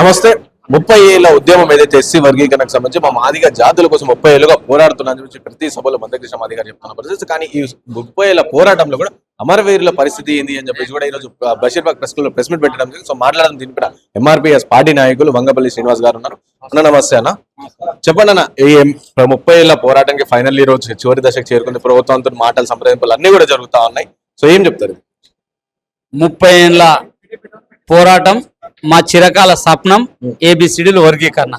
నమస్తే. ముప్పై ఏళ్ళ ఉద్యమం ఏదైతే ఎస్సీ వర్గీకరణకు సంబంధించి మా మాదిగా జాతుల కోసం ముప్పై ఏళ్ళుగా పోరాడుతున్నారని చెప్పి ప్రతి సభలో మందకృష్ణ మాదిగ చెప్తున్న పరిస్థితి కానీ ఈ ముప్పై ఏళ్ళ పోరాటంలో కూడా అమరవీరుల పరిస్థితి ఏంది అని చెప్పేసి కూడా ఈ రోజు Basheerbagh press club press meet పెట్టడం జరిగింది. సో మాట్లాడడం దీని కూడా ఎంఆర్పిఎస్ పార్టీ నాయకులు వంగపల్లి శ్రీనివాస్ గారు ఉన్నారు. అన్న నమస్తే అన్న. చెప్పండి అన్న ఈ ముప్పై ఏళ్ళ పోరాటానికి ఫైనల్ ఈ రోజు చివరి దశకు చేరుకుంది. ప్రభుత్వంతో మాటలు సంప్రదింపులు అన్ని కూడా జరుగుతా ఉన్నాయి. సో ఏం చెప్తారు? ముప్పై ఏళ్ళ పోరాటం మా చిరకాల స్వప్నం ఏబిసిడీలు వర్గీకరణ.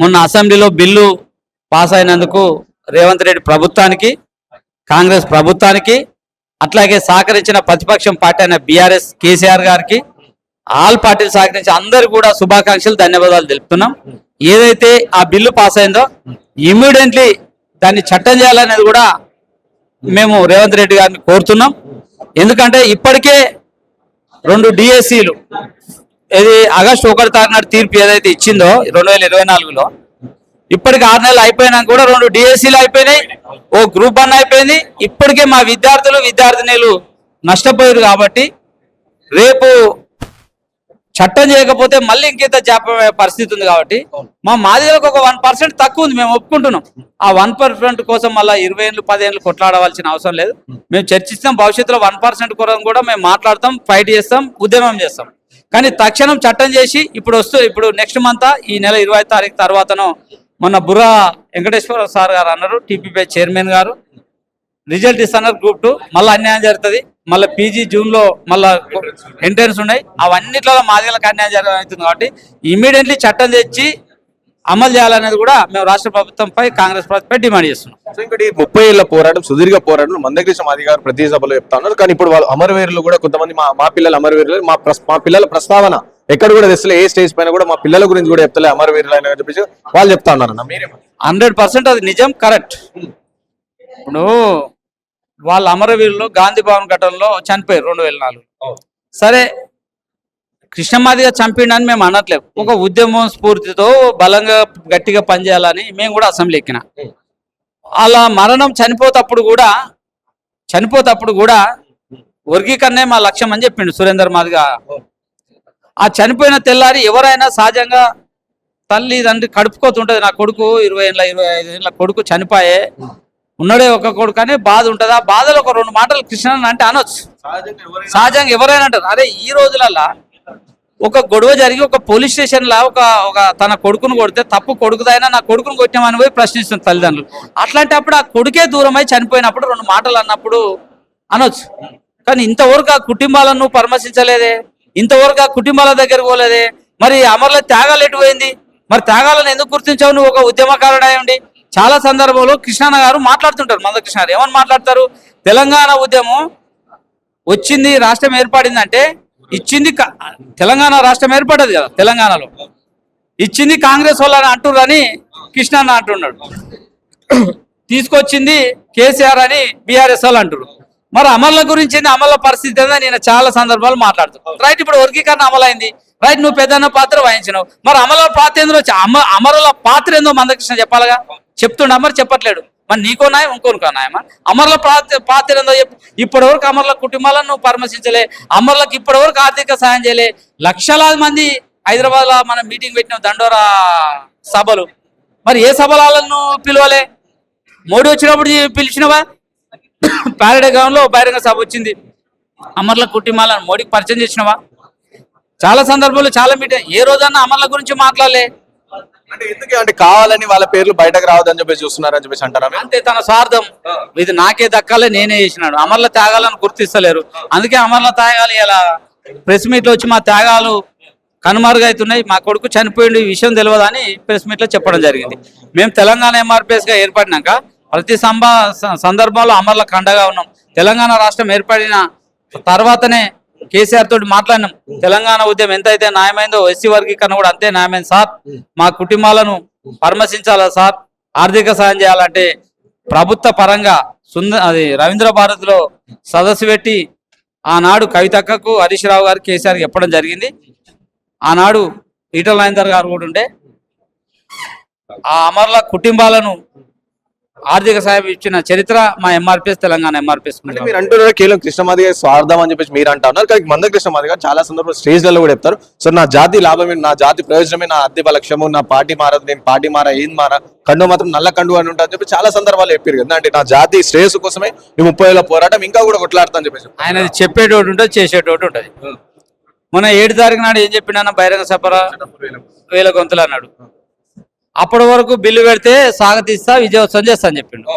మొన్న అసెంబ్లీలో బిల్లు పాస్ అయినందుకు రేవంత్ రెడ్డి ప్రభుత్వానికి కాంగ్రెస్ ప్రభుత్వానికి అట్లాగే సహకరించిన ప్రతిపక్షం పార్టీ అయిన బీఆర్ఎస్ కేసీఆర్ గారికి ఆల్ పార్టీలు సహకరించి అందరు కూడా శుభాకాంక్షలు ధన్యవాదాలు తెలుపుతున్నాం. ఏదైతే ఆ బిల్లు పాస్ అయిందో ఇమ్మీడియట్లీ దాన్ని చట్టం చేయాలనేది కూడా మేము రేవంత్ రెడ్డి గారిని కోరుతున్నాం. ఎందుకంటే ఇప్పటికే రెండు డిఎస్సీలు ఇది ఆగస్టు ఒకటి తారీఖు తీర్పు ఏదైతే ఇచ్చిందో రెండు వేల ఇరవై నాలుగులో ఇప్పటికి ఆరు నెలలు అయిపోయినాక కూడా రెండు డిఎస్సీలు అయిపోయినాయి ఓ గ్రూప్ వన్ అయిపోయింది. ఇప్పటికే మా విద్యార్థులు విద్యార్థినిలు నష్టపోయారు కాబట్టి రేపు చట్టం చేయకపోతే మళ్ళీ ఇంకేత జాపే పరిస్థితి ఉంది కాబట్టి మా మాదిలకు ఒక వన్ పర్సెంట్ తక్కువ ఉంది మేము ఒప్పుకుంటున్నాం. ఆ వన్ పర్సెంట్ కోసం మళ్ళీ ఇరవై ఏళ్ళు పదేళ్ళు కొట్లాడవలసిన అవసరం లేదు. మేము చర్చిస్తాం భవిష్యత్తులో వన్ పర్సెంట్ కొరకు కూడా మేము మాట్లాడతాం ఫైట్ చేస్తాం ఉద్యమం చేస్తాం. కానీ తక్షణం చట్టం చేసి ఇప్పుడు వస్తూ ఇప్పుడు నెక్స్ట్ మంత్ ఈ నెల ఇరవై తారీఖు తర్వాతను మొన్న బుర్రా వెంకటేశ్వర సార్ గారు అన్నారు టీపీపీ చైర్మన్ గారు. రిజల్ట్ ఇస్తున్నారు గ్రూప్ టూ మళ్ళీ అన్యాయం జరుగుతుంది. మళ్ళీ పీజీ జూన్లో మళ్ళీ ఎంట్రన్స్ ఉన్నాయి. అవన్నిట్లో మాదిగలకు అన్యాయం జరుగుతుంది కాబట్టి ఇమీడియట్లీ చట్టం తెచ్చి అమలు చేయాలనేది కూడా మేము రాష్ట్ర ప్రభుత్వంపై కాంగ్రెస్ ప్రభుత్వంపై డిమాండ్ చేస్తున్నాం. సో ఇంకోటి ముప్పై ఏళ్ళ పోరాటం సుదీర్ఘ పోరాటం మందకృష్ణ మాది గారు ప్రతి సభలో చెప్తా ఉన్నారు. కానీ ఇప్పుడు వాళ్ళు అమరవీరులు కూడా కొంతమంది మా మా పిల్లలు అమరవీరులు మా మా పిల్లల ప్రస్తావన ఎక్కడ కూడా తెస్తలే ఏ స్టేజ్ పైన కూడా మా పిల్లల గురించి కూడా చెప్తలే అమరవీరులు అని చెప్పేసి వాళ్ళు చెప్తా ఉన్నారు మీరేమో హండ్రెడ్ పర్సెంట్ అది నిజం కరెక్ట్. ఇప్పుడు వాళ్ళ అమరవీరులు గాంధీ భవన్ ఘటనలో చనిపోయారు రెండు వేల నాలుగు సరే కృష్ణమాదిగా చంపిండని మేము అనట్లేదు. ఒక ఉద్యమం స్ఫూర్తితో బలంగా గట్టిగా పనిచేయాలని మేము కూడా అసెంబ్లీ ఎక్కిన. అలా మరణం చనిపోతప్పుడు కూడా చనిపోతప్పుడు కూడా వర్గీకరణే మా లక్ష్యం అని చెప్పిండు సురేందర్ మాదిగా. ఆ చనిపోయిన తెల్లారి ఎవరైనా సహజంగా తల్లి తండ్రి కడుపుకోతుంటది నా కొడుకు ఇరవై ఏళ్ళ ఇరవై ఐదు ఏళ్ళ కొడుకు చనిపోయే ఉన్నాడే ఒక కొడుకు అని బాధ ఉంటది. ఆ బాధలో ఒక రెండు మాటలు కృష్ణ అంటే అనొచ్చు. సహజంగా ఎవరైనా అంటారు. అరే ఈ రోజులల్లా ఒక గొడవ జరిగి ఒక పోలీస్ స్టేషన్ లా ఒక ఒక తన కొడుకును కొడితే తప్పు కొడుకుదైనా నా కొడుకును కొట్టామని పోయి ప్రశ్నిస్తుంది తల్లిదండ్రులు. అట్లాంటప్పుడు ఆ కొడుకే దూరమై చనిపోయినప్పుడు రెండు మాటలు అన్నప్పుడు అనొచ్చు. కానీ ఇంతవరకు ఆ కుటుంబాలను పరామర్శించలేదే? ఇంతవరకు ఆ కుటుంబాల దగ్గర పోలేదే? మరి అమర్ల త్యాగాలు ఎటు పోయింది? మరి త్యాగాలను ఎందుకు గుర్తించావు నువ్వు? ఒక ఉద్యమకారుడయండి చాలా సందర్భంలో కృష్ణన్న గారు మాట్లాడుతుంటారు మందకృష్ణ గారు. ఏమని మాట్లాడతారు? తెలంగాణ ఉద్యమం వచ్చింది రాష్ట్రం ఏర్పడిందంటే ఇచ్చింది తెలంగాణ రాష్ట్రం ఏర్పడ్డది కదా తెలంగాణలో. ఇచ్చింది కాంగ్రెస్ వాళ్ళని అంటుర్రని కృష్ణన్న అంటున్నాడు. తీసుకొచ్చింది కేసీఆర్ అని బీఆర్ఎస్ వాళ్ళు అంటారు మరి అమల గురించి అమల పరిస్థితి ఏందో? నేను చాలా సందర్భాలు మాట్లాడుతున్నాను రైట్ ఇప్పుడు వర్గీకరణ అమలైంది. రైట్ నువ్వు పెద్దన్న పాత్ర వహించినావు. మరి అమల పాత్ర ఏందో అమ అమరుల పాత్ర ఏందో మందకృష్ణ చెప్పాలిగా? చెప్తుండ? మరి చెప్పట్లేడు. మరి నీకో నాయం ఇంకోనికో నాయమా అమరుల పాత్ర పాత్ర ఏందో చెప్పు. ఇప్పటివరకు అమరుల కుటుంబాలను నువ్వు పరామర్శించలే. అమరులకు ఇప్పటి వరకు ఆర్థిక సాయం చేయలే. లక్షలాది మంది హైదరాబాద్లో మనం మీటింగ్ పెట్టిన దండోరా సభలు. మరి ఏ సభలను పిలవలే? మోడీ వచ్చినప్పుడు పిలిచినవా? పారడగాంలో బహిరంగ సభ వచ్చింది. అమర్ల కుటుంబాలను మోడీకి పరిచయం చేసినవా? చాలా సందర్భంలో చాలా మీటింగ్ ఏ రోజన్నా అమర్ల గురించి మాట్లాడలే. అంటే ఎందుకు? అంటే కావాలని వాళ్ళ పేర్లు బయటకు రావద్దని చెప్పేసి చూస్తున్నారని చెప్పేసి అంటారా? అంతే తన స్వార్థం. ఇది నాకే దక్కాలే నేనే చేసినాడు. అమర్ల త్యాగాలను గుర్తిస్తలేరు. అందుకే అమర్ల త్యాగాలు ఇలా ప్రెస్ మీట్లో వచ్చి మా త్యాగాలు కనుమరుగవుతున్నాయి మా కొడుకు చనిపోయింది ఈ విషయం తెలియదు అని ప్రెస్ మీట్లో చెప్పడం జరిగింది. మేము తెలంగాణ ఎంఆర్పిఎస్గా ఏర్పడినాక ప్రతి సంభా సందర్భంలో అమర్లకు అండగా ఉన్నాం. తెలంగాణ రాష్ట్రం ఏర్పడిన తర్వాతనే కేసీఆర్ తోటి మాట్లాడినాం. తెలంగాణ ఉద్యమం ఎంతైతే న్యాయమైందో ఎస్సీ వర్గీకరణ కూడా అంతే న్యాయమైంది సార్. మా కుటుంబాలను పరామర్శించాలా సార్? ఆర్థిక సాయం చేయాలంటే ప్రభుత్వ పరంగా సుంద అది రవీంద్ర భారతిలో సదస్సు పెట్టి ఆనాడు కవితక్కకు హరీష్ రావు గారు కేసీఆర్ చెప్పడం జరిగింది. ఆనాడు ఈటల రాజేందర్ గారు కూడా ఉండే. ఆ అమరుల కుటుంబాలను ఆర్థిక సాయం ఇచ్చిన చరిత్ర మా ఎంఆర్పిఎస్ తెలంగాణ ఎంఆర్పిఎస్ మీరు అంటున్నారు కేవలం కృష్ణమాది గారి స్వార్థం అని చెప్పేసి మీరు అంటా ఉన్నారు. కానీ మంద కృష్ణమాది గారు చాలా సందర్భాలు స్టేజ్లలో కూడా చెప్తారు. సో నా జాతి లాభమే నా జాతి ప్రయోజనమే నా అద్దె లక్ష్యము నా పార్టీ మారదు నేను పార్టీ మారా ఏం మారా? కండు మాత్రం నల్ల కండు అని ఉంటా అని చెప్పి చాలా సందర్భాలు చెప్పారు కదా. అంటే నా జాతి శ్రేయస్సు కోసమే ఈ ముప్పై వేల పోరాటం ఇంకా కూడా కొట్లాడతా అని చెప్పేసి. ఆయన చెప్పేటోటి ఉంటుంది చేసేటోటి ఉంటుంది. మొన్న ఏడు తారీఖు నాడు ఏం చెప్పినా బహిరంగ సభర వేల గొంతులు అన్నాడు. అప్పటి వరకు బిల్లు పెడితే స్వాగతిస్తా విజయోత్సవం చేస్తా అని చెప్పిండు.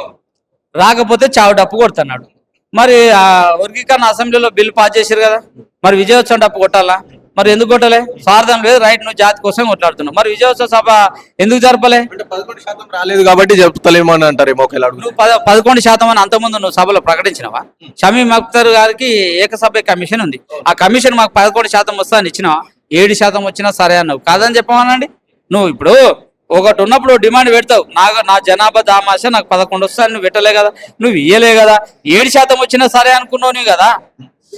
రాకపోతే చావు డప్పు కొడుతున్నాడు. మరి ఆ వర్గీకరణ అసెంబ్లీలో బిల్లు పాస్ చేశారు కదా? మరి విజయోత్సవం డప్పు కొట్టాలా? మరి ఎందుకు కొట్టలే? స్వార్థం లేదు రైట్ నువ్వు జాతి కోసం కొట్లాడుతున్నావు. మరి విజయోత్సవ సభ ఎందుకు జరపలే? పదకొండు శాతం రాలేదు కాబట్టి చెప్తలేమో అని అంటారేమో నువ్వు పద పదకొండు శాతం అని అంతకుముందు నువ్వు సభలో ప్రకటించినవా? షమీం అఖ్తర్ గారికి ఏకసభ్య కమిషన్ ఉంది. ఆ కమిషన్ మాకు పదకొండు శాతం వస్తా అని ఇచ్చినావా? ఏడు శాతం వచ్చినా సరే అన్నావు. కాదని చెప్పమనండి. నువ్వు ఇప్పుడు ఒకటి ఉన్నప్పుడు డిమాండ్ పెడతావు. నాకు నా జనాభా దామాష నాకు పదకొండు వస్తా నువ్వు పెట్టలే కదా. నువ్వు ఇయ్యలే కదా. ఏడు శాతం వచ్చినా సరే అనుకున్నావు కదా.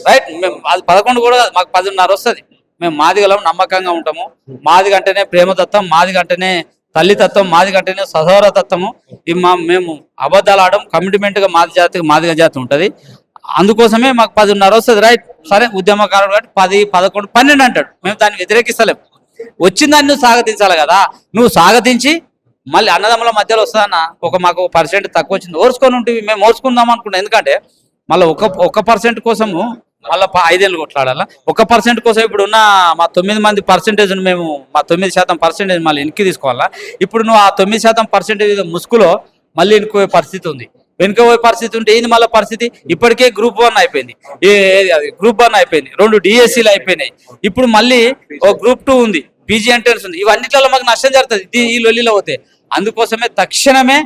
రైట్ మేము అది పదకొండు కూడా కాదు మాకు పదిన్నర వస్తుంది. మేము మాదిగలం నమ్మకంగా ఉంటాము. మాది కంటేనే ప్రేమతత్వం మాది కంటేనే తల్లితత్వం మాది కంటేనే సహోర తత్వము ఇవి మా మేము అబద్ధాలు ఆడడం కమిట్మెంట్గా మాది జాతికి మాదిగ జాతి ఉంటుంది. అందుకోసమే మాకు పదిన్నర వస్తుంది రైట్ సరే ఉద్యమకారుడు కాబట్టి పది పదకొండు పన్నెండు అంటాడు. మేము దాన్ని వ్యతిరేకిస్తలేము వచ్చిందాన్ని నువ్వు స్వాగతించాలి కదా. నువ్వు స్వాగతించి మళ్ళీ అన్నదమ్ముల మధ్యలో వస్తానా ఒక మాకు పర్సెంట్ తక్కువ వచ్చింది. ఓర్చుకొని ఉంటుంది మేము ఓర్చుకుందాం అనుకుంటాం ఎందుకంటే మళ్ళీ ఒక ఒక పర్సెంట్ కోసము మళ్ళీ ఐదేళ్ళు కొట్లాడాలా? ఒక పర్సెంట్ కోసం ఇప్పుడు ఉన్న మా తొమ్మిది మంది పర్సెంటేజ్ మేము మా తొమ్మిది శాతం పర్సెంటేజ్ మళ్ళీ వెనక్కి తీసుకోవాలా? ఇప్పుడు నువ్వు ఆ తొమ్మిది శాతం పర్సెంటేజ్ ముసుగులో మళ్ళీ వెనుకోయే పరిస్థితి ఉంది. వెనుకపోయే పరిస్థితి ఉంటే ఏంది మళ్ళీ పరిస్థితి? ఇప్పటికే గ్రూప్ వన్ అయిపోయింది. గ్రూప్ వన్ అయిపోయింది. రెండు డిఎస్సీలు అయిపోయినాయి. ఇప్పుడు మళ్ళీ ఒక గ్రూప్ టూ ఉంది. పీజీ ఎంట్రన్స్ ఉంది. ఇవన్నిట్లలో మాకు నష్టం జరుగుతుంది. ఈ లొల్లిలో పోతే. అందుకోసమే తక్షణమే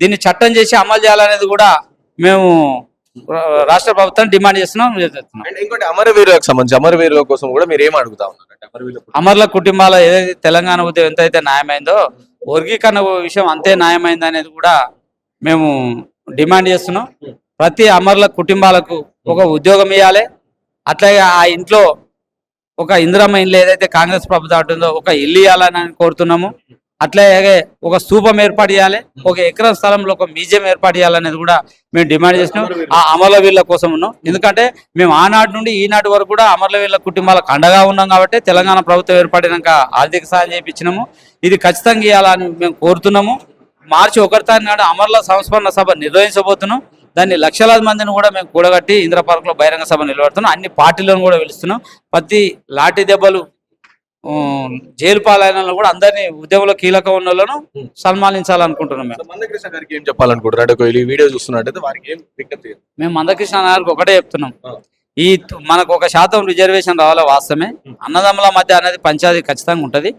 దీన్ని చట్టం చేసి అమలు చేయాలనేది కూడా మేము రాష్ట్ర ప్రభుత్వం డిమాండ్ చేస్తున్నాం ఇంకోటి అమరవీరులకు సంబంధించి అమరవీరుల కోసం కూడా మీరు ఏం అడుగుతా ఉన్నారు? అమరుల కుటుంబాల ఏదైతే తెలంగాణ ఉద్యమం ఎంతైతే న్యాయమైందో వర్గీకరణ విషయం అంతే న్యాయమైంది అనేది కూడా మేము డిమాండ్ చేస్తున్నాం. ప్రతి అమరుల కుటుంబాలకు ఒక ఉద్యోగం ఇవ్వాలి అట్లాగే ఆ ఇంట్లో ఒక ఇందిరమ్మ ఇల్లు ఏదైతే కాంగ్రెస్ ప్రభుత్వం ఉంటుందో ఒక ఇల్లు ఇవ్వాలని కోరుతున్నాము. అట్లాగే ఒక స్థూపం ఏర్పాటు చేయాలి. ఒక ఎకరం స్థలంలో ఒక మ్యూజియం ఏర్పాటు చేయాలనేది కూడా మేము డిమాండ్ చేసినాం ఆ అమరవీరుల కోసం ఉన్నాం. ఎందుకంటే మేము ఆనాటి నుండి ఈనాటి వరకు కూడా అమరవీరుల కుటుంబాలకు అండగా ఉన్నాం కాబట్టి తెలంగాణ ప్రభుత్వం ఏర్పడినాక ఆర్థిక సహాయం చేయించినాము ఇది ఖచ్చితంగా ఇవ్వాలని మేము కోరుతున్నాము. మార్చి ఒకటి తారీఖు నాడు అమరుల సంస్మరణ సభ నిర్వహించబోతున్నాం. దాన్ని లక్షలాది మందిని కూడా మేము కూడగట్టి ఇందిరా పార్క్లో బహిరంగ సభ నిలబడుతున్నాం. అన్ని పార్టీలను కూడా పిలుస్తున్నాం. ప్రతి లాఠీ దెబ్బలు జైలు పాలైన వాళ్ళను కూడా అందరినీ ఉద్యమంలో కీలక ఉన్న వాళ్ళను సన్మానించాలనుకుంటున్నాం మేము. మందకృష్ణ గారికి ఏం చెప్పాలనుకుంటారు అంటే వీడియో చూస్తున్నట్టయితే వారికి ఏం విజ్ఞప్తి? మేము మందకృష్ణ గారికి ఒకటే చెప్తున్నాం. ఈ మనకు ఒక శాతం రిజర్వేషన్ రావాలా వాస్తవమే. అన్నదమ్ముల మధ్య అనేది పంచాయతీ ఖచ్చితంగా ఉంటది.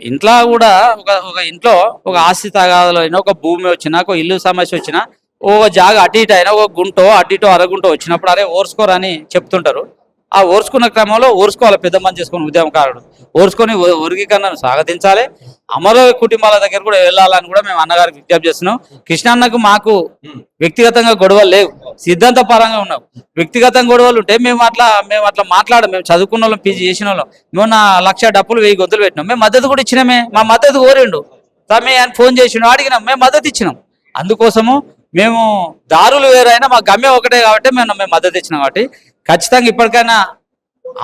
ఇంట్లో కూడా ఒక ఒక ఇంట్లో ఒక ఆస్తి తగాదలో అయినా ఒక భూమి వచ్చినా ఒక ఇల్లు సమస్య వచ్చినా ఒక జాగా అటు ఇటు అయినా ఒక గుంటో అటు ఇటు అరగుంటో వచ్చినప్పుడు అరే ఓర్చుకోరని చెప్తుంటారు. ఆ ఓర్చుకున్న క్రమంలో ఓర్చుకోవాలి పెద్ద మంది చేసుకుని ఉద్యమకారుడు. ఓర్చుకొని వర్గీకరణను స్వాగతించాలి అమర కుటుంబాల దగ్గర కూడా వెళ్ళాలని కూడా మేము అన్నగారికి విజ్ఞప్తి చేస్తున్నాం. కృష్ణన్నకు మాకు వ్యక్తిగతంగా గొడవలు లేవు. సిద్ధాంత పరంగా ఉన్నాం. వ్యక్తిగతంగా గొడవలు ఉంటే మేము అట్లా మేము అట్లా మాట్లాడం మేము చదువుకున్న వాళ్ళం పీజీ చేసిన వాళ్ళం. మేము నా లక్ష డబ్బులు వెయ్యి గొంతులు పెట్టినాం. మేము మద్దతు కూడా ఇచ్చినామే. మా మద్దతు కోరిండు. తమ్మి అని ఫోన్ చేసినాం అడిగినాం. మేము మద్దతు ఇచ్చినాం. అందుకోసము మేము దారులు వేరైనా మా గమ్యం ఒకటే కాబట్టి మేము మేము మద్దతు ఇచ్చినాం కాబట్టి. ఖచ్చితంగా ఇప్పటికైనా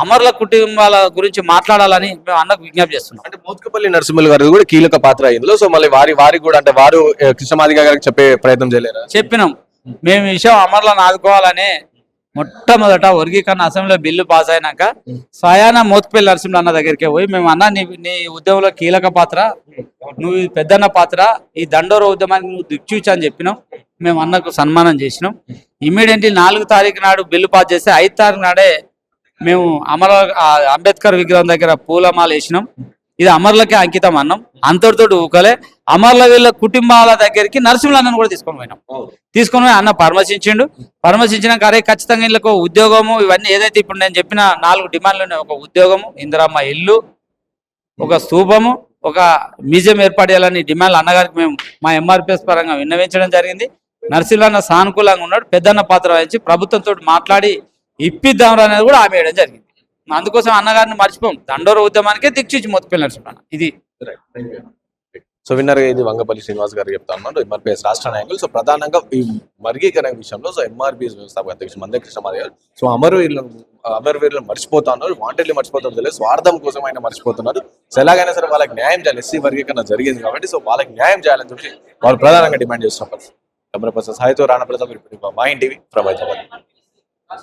అమరుల కుటుంబాల గురించి మాట్లాడాలని మేము అన్నకు విజ్ఞప్తి చేస్తున్నాం. అంటే మోత్కపల్లి నరసింహులు గారు కూడా కీలక పాత్ర ఇందులో. సో మళ్ళీ వారి వారికి కూడా అంటే వారు కృష్ణమాదిగ గారికి చెప్పే ప్రయత్నం చేయలేరా? చెప్పినాం. మేము ఈ విషయం అమరులను ఆదుకోవాలని మొట్టమొదట వర్గీకరణ అసెంబ్లీలో బిల్లు పాస్ అయినాక స్వయాన మోత్పల్లి నరసింహ అన్న దగ్గరికి పోయి మేము అన్న నీ నీ ఉద్యమంలో కీలక పాత్ర నువ్వు పెద్దన్న పాత్ర ఈ దండోర ఉద్యమానికి నువ్వు దిక్చూచి అని చెప్పినాం. మేము అన్నకు సన్మానం చేసినాం. ఇమీడియట్లీ నాలుగు తారీఖు నాడు బిల్లు పాస్ చేస్తే ఐదు తారీఖు నాడే మేము అమర అంబేద్కర్ విగ్రహం దగ్గర పూలమాల వేసినాం. ఇది అమరులకే అంకితం అన్నాం. అంతటితో ఊకలే. అమరుల వీళ్ళ కుటుంబాల దగ్గరికి నరసింహులన్నను కూడా తీసుకొని పోయినాం. తీసుకొని పోయి అన్న పరామర్శించిండు. పరామర్శించినాక అరే ఖచ్చితంగా వీళ్ళకు ఉద్యోగము ఇవన్నీ ఏదైతే ఇప్పుడు నేను చెప్పిన నాలుగు డిమాండ్లు ఉన్నాయి. ఒక ఉద్యోగము ఇందిరమ్మ ఇల్లు ఒక స్తూపము ఒక మ్యూజియం ఏర్పాటు చేయాలని డిమాండ్లు అన్నగారికి మేము మా ఎంఆర్పిఎస్ పరంగా విన్నవించడం జరిగింది. నరసింహన్న సానుకూలంగా ఉన్నాడు. పెద్దన్న పాత్ర వహించి ప్రభుత్వంతో మాట్లాడి ఇప్పిద్దాం అనేది కూడా ఆమె వేయడం జరిగింది. అందుకోసం అన్నగారిని మర్చిపోం దండోర ఉద్యమానికే దిక్చిచ్చి మొత్తుకెళ్ళి నరసింహన్న ఇది. సో విన్నర్ ఇది వంగపల్లి శ్రీనివాస్ గారు చెప్తా ఉన్నారు. ఎంఆర్పిఎస్ రాష్ట్ర నాయకులు. సో ప్రధానంగా ఈ వర్గీకరణ విషయంలో సో ఎంఆర్పిఎస్ వ్యవస్థాపక అధ్యక్షుడు మందే కృష్ణమారి గారు సో అమరవీరులను అమరవీరులను మర్చిపోతా ఉన్నారు. వాంటెడ్లీ మర్చిపోతారు తెలియదు. స్వార్థం కోసం ఆయన మర్చిపోతున్నారు. సో ఎలాగైనా సరే వాళ్ళకి న్యాయం చేయాలి. ఎస్సీ వర్గీకరణ జరిగింది కాబట్టి సో వాళ్ళకి న్యాయం చేయాలని చెప్పి వాళ్ళు ప్రధానంగా డిమాండ్ చేస్తున్నారు. కెమెరా పర్సన్ సాయితో రాణా మా ఇంటివి ప్రభావితం